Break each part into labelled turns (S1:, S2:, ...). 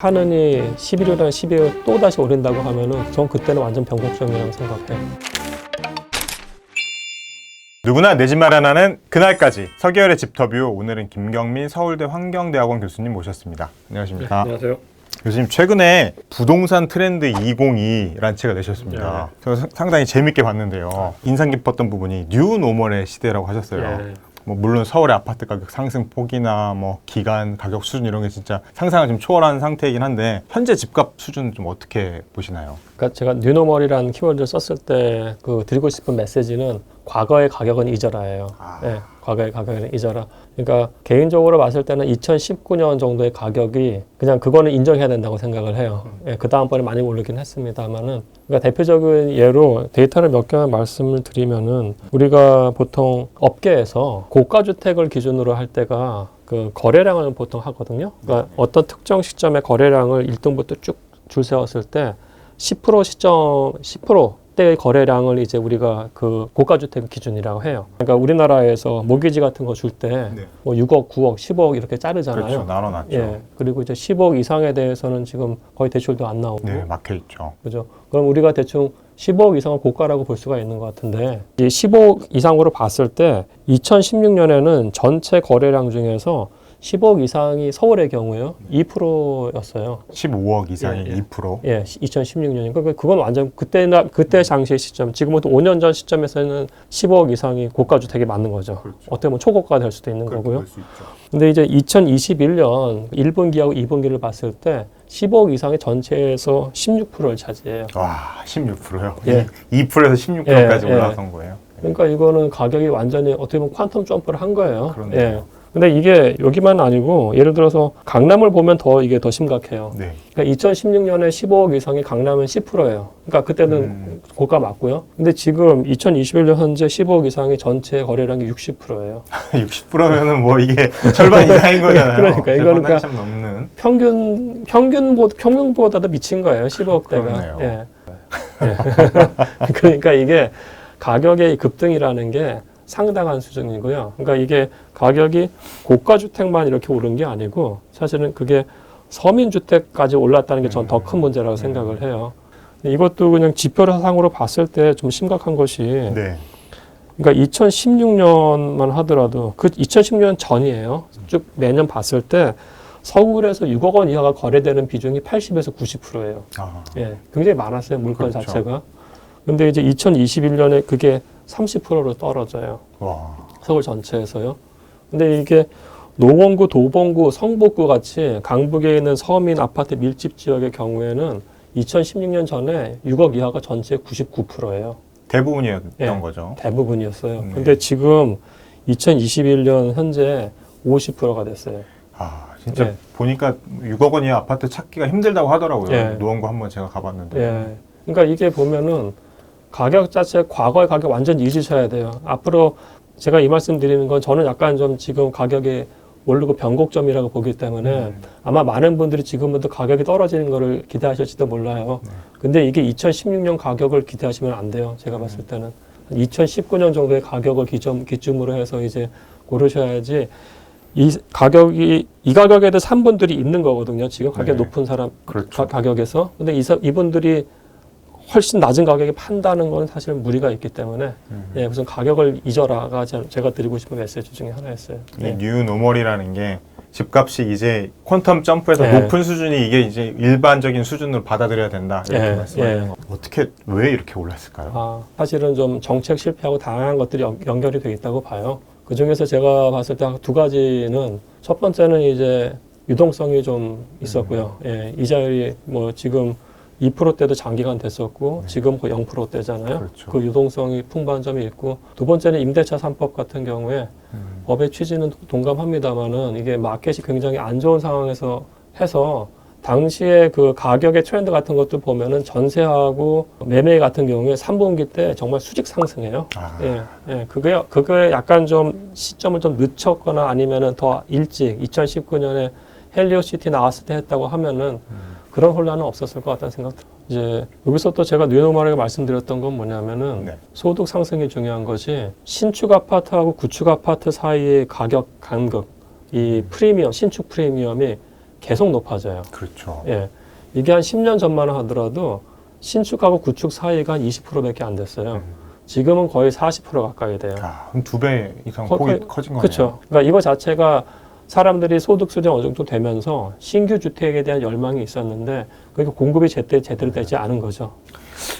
S1: 하느니 11월이나 12월 또 다시 오른다고 하면은 전 그때는 완전 변곡점이라고 생각해요.
S2: 누구나 내 집 마련하는 그날까지 서계열의 집터뷰 오늘은 김경민 서울대 환경대학원 교수님 모셨습니다. 안녕하십니까?
S1: 안녕하세요.
S2: 교수님 최근에 부동산 트렌드 2022라는 책을 내셨습니다. 저 상- 상당히 재밌게 봤는데요. 인상 깊었던 부분이 뉴 노멀의 시대라고 하셨어요.
S1: 예.
S2: 뭐 물론 서울의 아파트 가격 상승 폭이나 뭐 기간 가격 수준 이런 게 진짜 상상을 좀 초월한 상태이긴 한데 현재 집값 수준 좀 어떻게 보시나요?
S1: 그러니까 제가 뉴노멀이라는 키워드를 썼을 때 그 드리고 싶은 메시지는 과거의 가격은 잊어라예요.
S2: 아.
S1: 네, 과거의 가격은 잊어라. 그러니까 개인적으로 봤을 때는 2019년 정도의 가격이 그냥 그거는 인정해야 된다고 생각을 해요. 예, 그 다음번에 많이 오르긴 했습니다만은 그러니까 대표적인 예로 데이터를 몇 개만 말씀을 드리면은 우리가 보통 업계에서 고가 주택을 기준으로 할 때가 그 거래량을 보통 하거든요. 그러니까 어떤 특정 시점의 거래량을 1등부터 쭉 줄 세웠을 때 10% 시점 10% 때의 거래량을 이제 우리가 그 고가 주택 기준이라고 해요. 그러니까 우리나라에서 모기지 같은 거 줄때
S2: 네.
S1: 뭐 6억, 9억, 10억 이렇게 자르잖아요.
S2: 그렇죠. 나눠놨죠.
S1: 예. 그리고 이제 10억 이상에 대해서는 지금 거의 대출도 안 나오고
S2: 네, 막혀 있죠.
S1: 그죠? 그럼 우리가 대충 15억 이상을 고가라고 볼 수가 있는 것 같은데 이 15억 이상으로 봤을 때 2016년에는 전체 거래량 중에서 10억 이상이 서울의 경우에요 2%였어요.
S2: 15억 이상이
S1: 예, 예.
S2: 2%.
S1: 예, 2016년이니까 그러니까 그건 완전 그때나 그때 당시의 시점, 지금부터 5년 전 시점에서는 10억 이상이 고가 주택이 맞는 거죠.
S2: 그렇죠.
S1: 어떻게 보면 초고가 될 수도 있는 거고요. 근데 이제 2021년 1분기하고 2분기를 봤을 때 10억 이상의 전체에서 16%를 차지해요.
S2: 와, 16%요.
S1: 예.
S2: 2%에서 16%까지
S1: 예, 예.
S2: 올라선 거예요.
S1: 그러니까 이거는 가격이 완전히 어떻게 보면 퀀텀 점프를 한 거예요.
S2: 그렇네요.
S1: 예. 근데 이게 여기만 아니고 예를 들어서 강남을 보면 더 이게 더 심각해요.
S2: 네.
S1: 그러니까 2016년에 15억 이상이 강남은 10%예요. 그러니까 그때는
S2: 음.
S1: 고가 맞고요. 근데 지금 2021년 현재 15억 이상이 전체 거래량이 60%예요.
S2: 60%면은 뭐 이게 절반 이상인 거잖아요.
S1: 그러니까 이거는 그러니까
S2: 넘는.
S1: 평균 평균보 평균보다도 미친 거예요. 15억대가.
S2: 그러네요.
S1: 예. 예. 그러니까 이게 가격의 급등이라는 게 상당한 수준이고요. 그러니까 이게 가격이 고가 주택만 이렇게 오른 게 아니고 사실은 그게 서민 주택까지 올랐다는 게 전 더 큰 문제라고 생각을 해요. 이것도 그냥 지표상으로 봤을 때 좀 심각한 것이
S2: 네.
S1: 그러니까 2016년만 하더라도 그 2016년 전이에요. 쭉 매년 봤을 때 서울에서 6억 원 이하가 거래되는 비중이 80에서 90%예요.
S2: 아,
S1: 예, 굉장히 많았어요 물건
S2: 그렇죠.
S1: 자체가. 근데 이제 2021년에 그게 30%로 떨어져요.
S2: 와.
S1: 서울 전체에서요. 근데 이게 노원구, 도봉구, 성북구 같이 강북에 있는 서민 아파트 밀집 지역의 경우에는 2016년 전에 6억 이하가 전체의 99%예요.
S2: 대부분이었던
S1: 예.
S2: 거죠.
S1: 대부분이었어요.
S2: 네.
S1: 근데 지금 2021년 현재 50%가 됐어요.
S2: 아, 진짜
S1: 예.
S2: 보니까 6억 원이 아파트 찾기가 힘들다고 하더라고요.
S1: 예.
S2: 노원구 한번 제가 가봤는데.
S1: 예. 그러니까 이게 보면은 가격 자체 과거의 가격 완전 잊으셔야 돼요. 앞으로 제가 이 말씀 드리는 건 저는 약간 좀 지금 가격이 오르고 변곡점이라고 보기 때문에
S2: 음.
S1: 아마 많은 분들이 지금부터 가격이 떨어지는 거를 기대하실지도 몰라요.
S2: 네.
S1: 근데 이게 2016년 가격을 기대하시면 안 돼요. 제가 봤을 때는 2019년 정도의 가격을 기점, 기점으로 해서 이제 고르셔야지 이 가격이 이 가격에도 산 분들이 있는 거거든요. 지금 가격
S2: 네.
S1: 높은 사람
S2: 그렇죠.
S1: 가, 격에서 근데 이, 사- 이분들이 훨씬 낮은 가격에 판다는 건 사실 무리가 있기 때문에
S2: 음.
S1: 예, 무슨 가격을 잊어라가 제- 제가 드리고 싶은 메시지 중에 하나였어요. 예.
S2: 이뉴 노멀이라는 게 집값이 이제 퀀텀 점프해서
S1: 예.
S2: 높은 수준이 이게 이제 일반적인 수준으로 받아들여야 된다 이렇게
S1: 예,
S2: 말씀하시는
S1: 예.
S2: 거. 어떻게 왜 이렇게 올랐을까요?
S1: 아, 사실은 좀 정책 실패하고 다양한 것들이 연, 연결이 돼 있다고 봐요. 그 중에서 제가 봤을 때 두 가지는 첫 번째는 이제 유동성이 좀 있었고요. 예, 이자율이 뭐 지금 2%대도 장기간 됐었고 지금 거의 0%대잖아요.
S2: 그렇죠.
S1: 그 유동성이 풍부한 점이 있고 두 번째는 임대차 3법 같은 경우에
S2: 음.
S1: 법의 취지는 동감합니다만은 이게 마켓이 굉장히 안 좋은 상황에서 해서 당시에 그 가격의 트렌드 같은 것도 보면은 전세하고 매매 같은 경우에 3분기 때 정말 수직 상승해요.
S2: 아,
S1: 예, 예, 그게 그게 약간 좀 시점을 좀 늦췄거나 아니면은 더 일찍 2019년에 헬리오시티 나왔을 때 했다고 하면은
S2: 음.
S1: 그런 혼란은 없었을 것 같다는 생각 들어요. 이제 여기서 또 제가 뉴노멀하게 말씀드렸던 건 뭐냐면은
S2: 네.
S1: 소득 상승이 중요한 것이 신축 아파트하고 구축 아파트 사이의 가격 간극, 이 프리미엄, 신축 프리미엄이 계속 높아져요.
S2: 그렇죠.
S1: 예. 이게 한 10년 전만 하더라도 신축하고 구축 사이가 한 20%밖에 안 됐어요.
S2: 음.
S1: 지금은 거의 40% 가까이 돼요.
S2: 아, 두배 이상
S1: 거-
S2: 폭이
S1: 거-
S2: 커진 거네요.
S1: 그렇죠. 그러니까 이거 자체가 사람들이 소득 수준이 어느 정도 되면서 신규 주택에 대한 열망이 있었는데 그게 공급이 제때 제대로 되지 않은 거죠.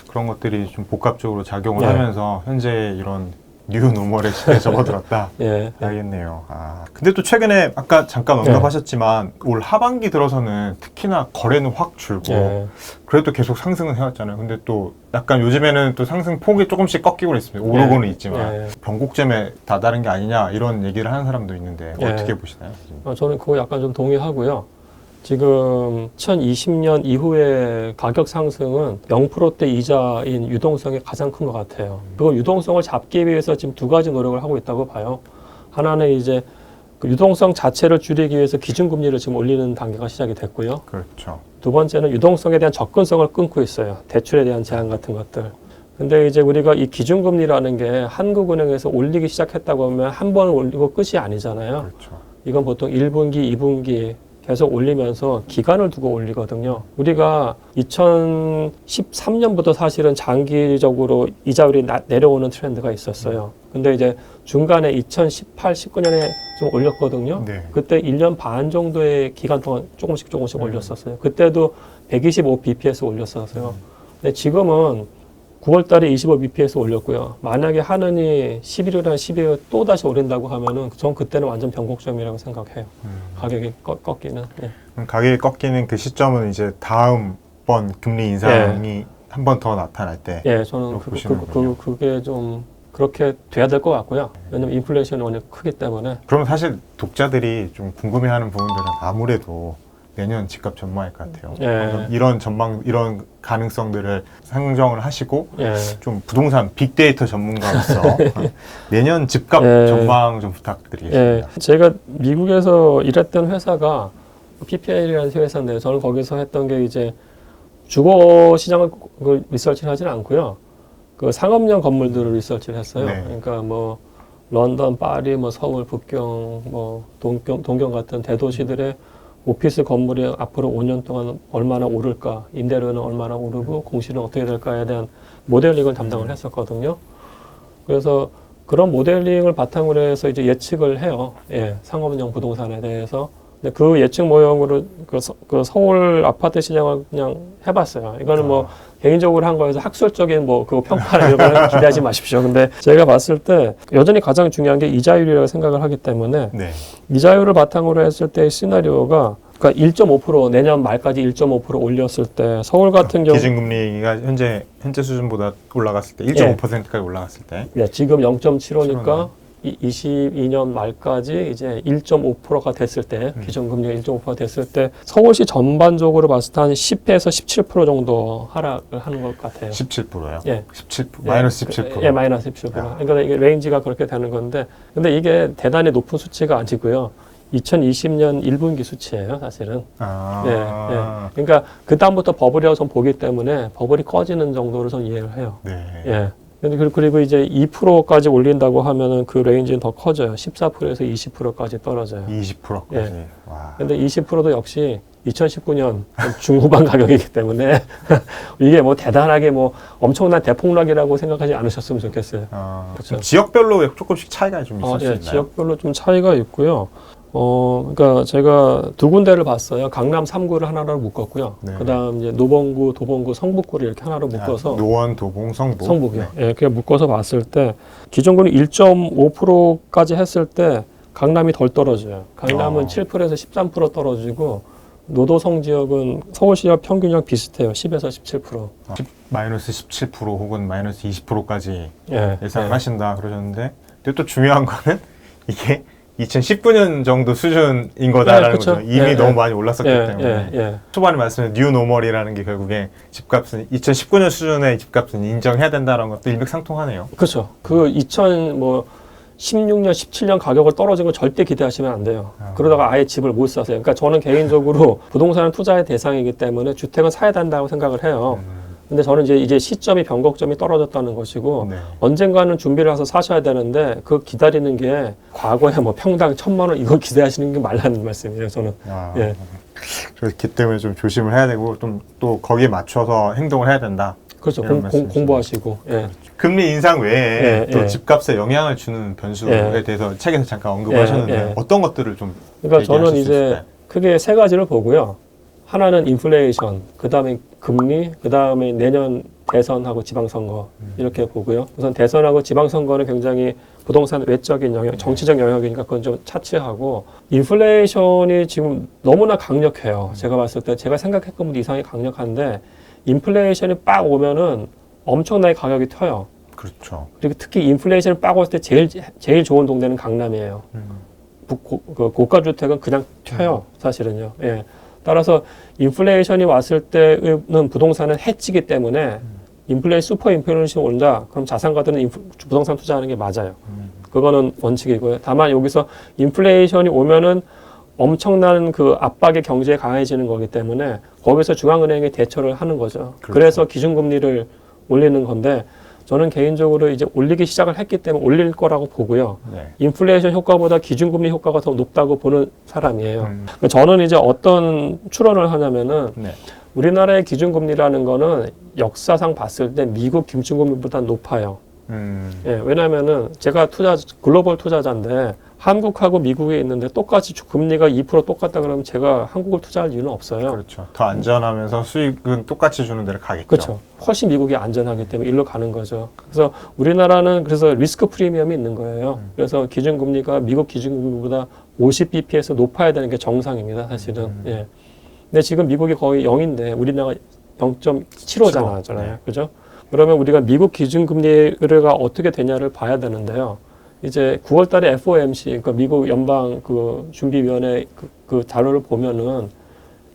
S2: 그런 것들이 좀 복합적으로 작용을
S1: 예.
S2: 하면서 현재 이런 뉴 노멀의 시대에 접어들었다.
S1: 예.
S2: 알겠네요. 아, 근데 또 최근에 아까 잠깐
S1: 네.
S2: 언급하셨지만 올 하반기 들어서는 특히나 거래는 확 줄고
S1: 예.
S2: 그래도 계속 상승은 해왔잖아요. 근데 또 약간 요즘에는 또 상승 폭이 조금씩 꺾이고 있습니다. 오르고는 있지만
S1: 예.
S2: 변곡점에 다다른 게 아니냐 이런 얘기를 하는 사람도 있는데
S1: 예.
S2: 어떻게 보시나요?
S1: 어, 저는 그거 약간 좀 동의하고요. 지금 2020년 이후의 가격 상승은 0%대 이자인 유동성이 가장 큰 것 같아요. 그 유동성을 잡기 위해서 지금 두 가지 노력을 하고 있다고 봐요. 하나는 이제 그 유동성 자체를 줄이기 위해서 기준금리를 지금 올리는 단계가 시작이 됐고요.
S2: 그렇죠.
S1: 두 번째는 유동성에 대한 접근성을 끊고 있어요. 대출에 대한 제한 같은 것들. 근데 이제 우리가 이 기준금리라는 게 한국은행에서 올리기 시작했다고 하면 한 번 올리고 끝이 아니잖아요.
S2: 그렇죠.
S1: 이건 보통 1분기, 2분기 계속 올리면서 기간을 두고 올리거든요. 우리가 2013년부터 사실은 장기적으로 이자율이 나- 내려오는 트렌드가 있었어요. 근데 이제 중간에 2018, 19년에 좀 올렸거든요.
S2: 네.
S1: 그때 1년 반 정도의 기간 동안 조금씩 조금씩
S2: 음.
S1: 올렸었어요. 그때도 125 bps 올렸었어요. 근데 지금은 9월 달에 25 bps 올렸고요. 만약에 하느니 11월이나 12월 또 다시 오른다고 하면은 전 그때는 완전 변곡점이라고 생각해요.
S2: 음.
S1: 가격이 꺾, 꺾이는. 예.
S2: 그럼 가격이 꺾이는 그 시점은 이제 다음 번 금리 인상이 한 번 더 나타날 때
S1: 예, 저는
S2: 그,
S1: 그,
S2: 보시는군요.
S1: 그, 그게 좀 그렇게 돼야 될 것 같고요. 왜냐면 인플레이션이 워낙 크기 때문에.
S2: 그러면 사실 독자들이 좀 궁금해하는 부분들은 아무래도 내년 집값 전망일 것 같아요.
S1: 예.
S2: 이런 전망, 이런 가능성들을 상정을 하시고
S1: 예.
S2: 좀 부동산 빅데이터 전문가로서 내년 집값
S1: 예.
S2: 전망 좀
S1: 예,
S2: 부탁드리겠습니다.
S1: 제가 미국에서 일했던 회사가 PPL이라는 회사인데 저는 거기서 했던 게 이제 주거 시장을 그 리서치를 하지는 않고요. 그 상업용 건물들을 리서치를 했어요.
S2: 네.
S1: 그러니까 뭐 런던, 파리, 뭐 서울, 북경, 뭐 동경, 동경 같은 대도시들의 오피스 건물이 앞으로 5년 동안 얼마나 오를까, 임대료는 얼마나 오르고 공시는 어떻게 될까에 대한 모델링을 담당을 했었거든요. 그래서 그런 모델링을 바탕으로 해서 이제 예측을 해요. 예, 상업용 부동산에 대해서. 근데 그 예측 모형으로 그, 서, 그 서울 아파트 시장을 그냥 해봤어요. 이거는 뭐 개인적으로 한 거여서 학술적인 뭐그 평가나 이런 걸 기대하지 마십시오. 근데 제가 봤을 때 여전히 가장 중요한 게 이자율이라고 생각을 하기 때문에
S2: 네.
S1: 이자율을 바탕으로 했을 때의 시나리오가 그러니까 1.5% 내년 말까지 1.5% 올렸을 때 서울 같은 경우
S2: 기준금리가 현재 현재 수준보다 올라갔을 때 1.5%까지 올라갔을 때
S1: 예, 지금 0.75니까
S2: 7원.
S1: 22년 말까지 이제 1.5%가 됐을 때
S2: 음.
S1: 기준금리가 1.5%가 됐을 때 서울시 전반적으로 봤을 때 한 10에서 17% 정도 하락을 하는 것 같아요.
S2: 17%요.
S1: 예.
S2: 17%
S1: 예,
S2: 마이너스
S1: 그,
S2: 17%.
S1: 예, 마이너스 17%.
S2: 야.
S1: 그러니까 이게 레인지가 그렇게 되는 건데, 근데 이게 대단히 높은 수치가 아니고요. 2020년 1분기 수치예요, 사실은.
S2: 아.
S1: 예, 예. 그러니까 그 다음부터 버블이라고 전 보기 때문에 버블이 꺼지는 정도로 전 이해를 해요.
S2: 네.
S1: 예. 그- 그리고 이제 2%까지 올린다고 하면은 그 레인지는 더 커져요. 14%에서 20%까지 떨어져요.
S2: 20%까지.
S1: 예.
S2: 와.
S1: 근데 20%도 역시 2019년 중후반 가격이기 때문에 이게 뭐 대단하게 뭐 엄청난 대폭락이라고 생각하지 않으셨으면 좋겠어요.
S2: 아,
S1: 그렇죠.
S2: 지역별로 조금씩 차이가 좀 있을
S1: 어,
S2: 수
S1: 예,
S2: 있나요?
S1: 지역별로 좀 차이가 있고요. 어, 그러니까 제가 두 군데를 봤어요. 강남 3구를 하나로 묶었고요.
S2: 네.
S1: 그다음 이제 노봉구, 도봉구, 성북구를 이렇게 하나로 묶어서
S2: 아, 노원, 도봉, 성북.
S1: 성북이요.
S2: 네.
S1: 예, 그렇게 묶어서 봤을 때 기존군이 1.5%까지 했을 때 강남이 덜 떨어져요. 강남은
S2: 어.
S1: 7%에서 13% 떨어지고 노도성 지역은 서울시와 평균이랑 비슷해요. 10에서 17%.
S2: 아, 10, 마이너스 17% 혹은 마이너스 20%까지
S1: 예.
S2: 예상을
S1: 예.
S2: 하신다 그러셨는데 근데 또 중요한 거는 이게 2019년 정도 수준인 거다라는
S1: 네, 그쵸.
S2: 거죠. 이미
S1: 예,
S2: 너무
S1: 예.
S2: 많이 올랐었기
S1: 예,
S2: 때문에
S1: 예, 예.
S2: 초반에 말씀드린 뉴 노멀이라는 게 결국에 집값은 2019년 수준의 집값은 인정해야 된다는 것도 일맥상통하네요.
S1: 그렇죠. 그 2000, 뭐, 16년, 17년 가격을 떨어진 거 절대 기대하시면 안 돼요.
S2: 아.
S1: 그러다가 아예 집을 못 사세요. 그러니까 저는 개인적으로 부동산은 투자의 대상이기 때문에 주택은 사야 된다고 생각을 해요.
S2: 음,
S1: 근데 저는 이제 이제 시점이 변곡점이 떨어졌다는 것이고
S2: 네.
S1: 언젠가는 준비를 해서 사셔야 되는데 그 기다리는 게 과거에 뭐 평당 천만 원 이거 기대하시는 게 말라는 말씀이에요. 저는
S2: 아,
S1: 예.
S2: 그렇기 때문에 좀 조심을 해야 되고 좀 또 거기에 맞춰서 행동을 해야 된다.
S1: 그렇죠. 공, 공. 공부하시고 예.
S2: 금리 인상 외에
S1: 예,
S2: 또
S1: 예.
S2: 집값에 영향을 주는 변수에
S1: 예.
S2: 대해서 책에서 잠깐 언급하셨는데
S1: 예, 예.
S2: 어떤 것들을 좀
S1: 그러니까 저는 이제? 크게 세 가지를 보고요. 하나는 인플레이션, 그 다음에 금리, 그 다음에 내년 대선하고 지방선거 이렇게 보고요. 우선 대선하고 지방선거는 굉장히 부동산 외적인 영역, 정치적 영역이니까 그건 좀 차치하고 인플레이션이 지금 너무나 강력해요. 제가 봤을 때 제가 생각했던 것 이상이 강력한데 인플레이션이 빡 오면은 엄청나게 가격이 튀어요.
S2: 그렇죠.
S1: 그리고 특히 인플레이션이 빡 왔을 때 제일 제일 좋은 동네는 강남이에요.
S2: 음.
S1: 부- 고, 그 고가 주택은 그냥 튀어요 사실은요. 예. 따라서 인플레이션이 왔을 때는 부동산은 해치기 때문에 인플레이 슈퍼 인플레이션이 온다. 그럼 자산가들은 인프- 부동산 투자하는 게 맞아요. 그거는 원칙이고요. 다만 여기서 인플레이션이 오면은 엄청난 그 압박의 경제에 강해지는 거기 때문에 거기서 중앙은행이 대처를 하는 거죠.
S2: 그렇죠.
S1: 그래서 기준금리를 올리는 건데 저는 개인적으로 이제 올리기 시작을 했기 때문에 올릴 거라고 보고요.
S2: 네.
S1: 인플레이션 효과보다 기준금리 효과가 더 높다고 보는 사람이에요.
S2: 음.
S1: 저는 이제 어떤 추론을 하냐면은
S2: 네.
S1: 우리나라의 기준금리라는 거는 역사상 봤을 때 미국 기준금리보다 높아요.
S2: 음.
S1: 예, 왜냐면은 제가 투자 글로벌 투자자인데 한국하고 미국에 있는데 똑같이 주- 금리가 2% 똑같다 그러면 제가 한국을 투자할 이유는 없어요.
S2: 그렇죠. 더 안전하면서 수익은 똑같이 주는 데를 가겠죠.
S1: 그렇죠. 훨씬 미국이 안전하기 때문에 일로 가는 거죠. 그래서 우리나라는 그래서 리스크 프리미엄이 있는 거예요.
S2: 음.
S1: 그래서 기준금리가 미국 기준금리보다 50bp에서 높아야 되는 게 정상입니다. 사실은.
S2: 음.
S1: 예. 근데 지금 미국이 거의 0인데 우리나라가 0.75잖아요.
S2: 네.
S1: 그죠? 그러면 우리가 미국 기준금리가 어떻게 되냐를 봐야 되는데요. 이제 9월 달에 FOMC, 그러니까 미국 연방 그 준비위원회 그, 그 자료를 보면은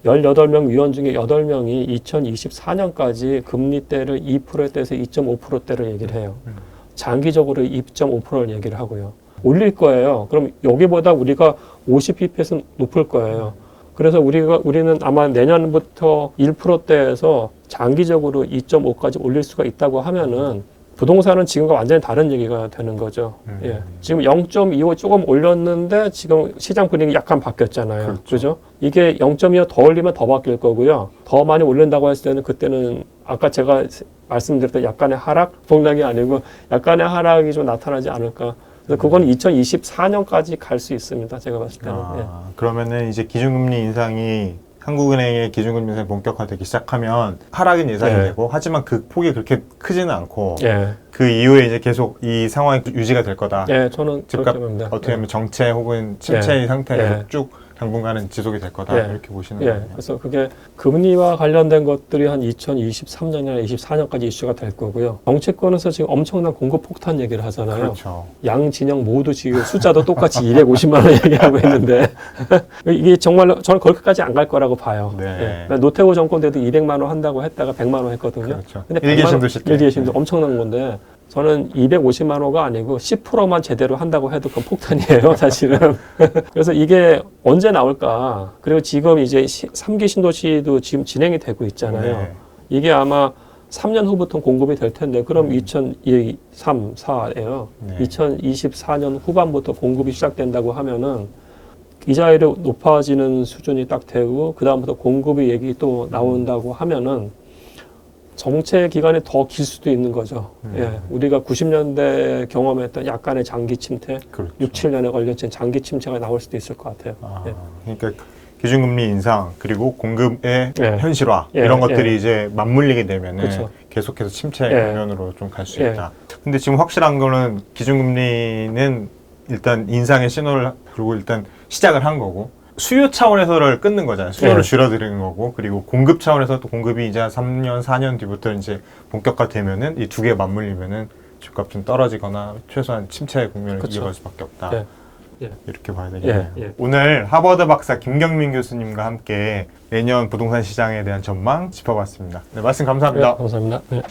S1: 18명 위원 중에 8명이 2024년까지 금리대를 2%대에서 2.5%대를 얘기를 해요.
S2: 음.
S1: 장기적으로 2.5%를 얘기를 하고요. 올릴 거예요. 그럼 여기보다 우리가 50bp에서 높을 거예요. 그래서 우리가 우리는 아마 내년부터 1%대에서 장기적으로 2.5까지 올릴 수가 있다고 하면은 부동산은 지금과 완전히 다른 얘기가 되는 거죠.
S2: 음.
S1: 예. 지금 0.25 조금 올렸는데 지금 시장 분위기 약간 바뀌었잖아요.
S2: 그렇죠.
S1: 그죠? 이게 0.25 더 올리면 더 바뀔 거고요. 더 많이 올린다고 했을 때는 그때는 아까 제가 말씀드렸던 약간의 하락 폭락이 아니고 약간의 하락이 좀 나타나지 않을까. 그래서 그건 2024년까지 갈 수 있습니다. 제가 봤을 때는. 예.
S2: 아, 그러면은 이제 기준금리 인상이 한국은행의 기준금리 인상이 본격화되기 시작하면 하락은 예상이
S1: 네.
S2: 되고 하지만 그 폭이 그렇게 크지는 않고
S1: 예.
S2: 그 이후에 이제 계속 이 상황이 유지가 될 거다.
S1: 예, 저는
S2: 집값
S1: 그렇게 봅니다.
S2: 어떻게 보면 정체 혹은 침체의 상태가
S1: 예.
S2: 쭉 당분간은 지속이 될 거다
S1: 예.
S2: 이렇게 보시는
S1: 예,
S2: 거예요.
S1: 그래서 그게 금리와 관련된 것들이 한 2023년이나 24년까지 이슈가 될 거고요. 정치권에서 지금 엄청난 공급 폭탄 얘기를 하잖아요.
S2: 그렇죠.
S1: 양 진영 모두 지금 숫자도 똑같이 250만 원 얘기하고 있는데 이게 정말로 저는 거기까지 안 갈 거라고 봐요.
S2: 네.
S1: 예. 그러니까 노태우 정권 때도 200만 원 한다고 했다가 100만 원 했거든요.
S2: 그렇죠.
S1: 근데
S2: 일개심도
S1: 100만
S2: 쉽게.
S1: 원, 일개심도 엄청난 건데 저는 250만 호가 아니고 10%만 제대로 한다고 해도 그건 폭탄이에요, 사실은. 그래서 이게 언제 나올까? 그리고 지금 이제 3기 신도시도 지금 진행이 되고 있잖아요.
S2: 네.
S1: 이게 아마 3년 후부터 공급이 될 텐데 그럼 2023, 4예요.
S2: 네.
S1: 2024년 후반부터 공급이 시작된다고 하면은 이자율이 높아지는 수준이 딱 되고 그 다음부터 공급이 얘기 또 나온다고 하면은 정체 기간이 더 길 수도 있는 거죠.
S2: 음.
S1: 예, 우리가 90년대 경험했던 약간의 장기 침체,
S2: 그렇죠.
S1: 6, 7년에 걸려진 장기 침체가 나올 수도 있을 것 같아요.
S2: 아,
S1: 예.
S2: 그러니까 기준금리 인상 그리고 공급의
S1: 예.
S2: 현실화
S1: 예,
S2: 이런 것들이
S1: 예.
S2: 이제 맞물리게 되면은
S1: 그렇죠.
S2: 계속해서 침체
S1: 예.
S2: 국면으로 좀 갈수
S1: 예.
S2: 있다. 근데 지금 확실한 거는 기준금리는 일단 인상의 신호를 그리고 일단 시작을 한 거고 수요 차원에서를 끊는 거잖아요. 수요를
S1: 예.
S2: 줄여드리는 거고 그리고 공급 차원에서 또 공급이 이제 한 3년 4년 뒤부터 이제 본격화되면은 이 두 개 맞물리면은 집값 좀 떨어지거나 최소한 침체 국면을
S1: 그쵸.
S2: 이어갈 수밖에 없다.
S1: 예. 예.
S2: 이렇게 봐야 되겠네요.
S1: 예, 예.
S2: 오늘 하버드 박사 김경민 교수님과 함께 내년 부동산 시장에 대한 전망 짚어봤습니다. 네, 말씀 감사합니다.
S1: 네, 감사합니다. 네.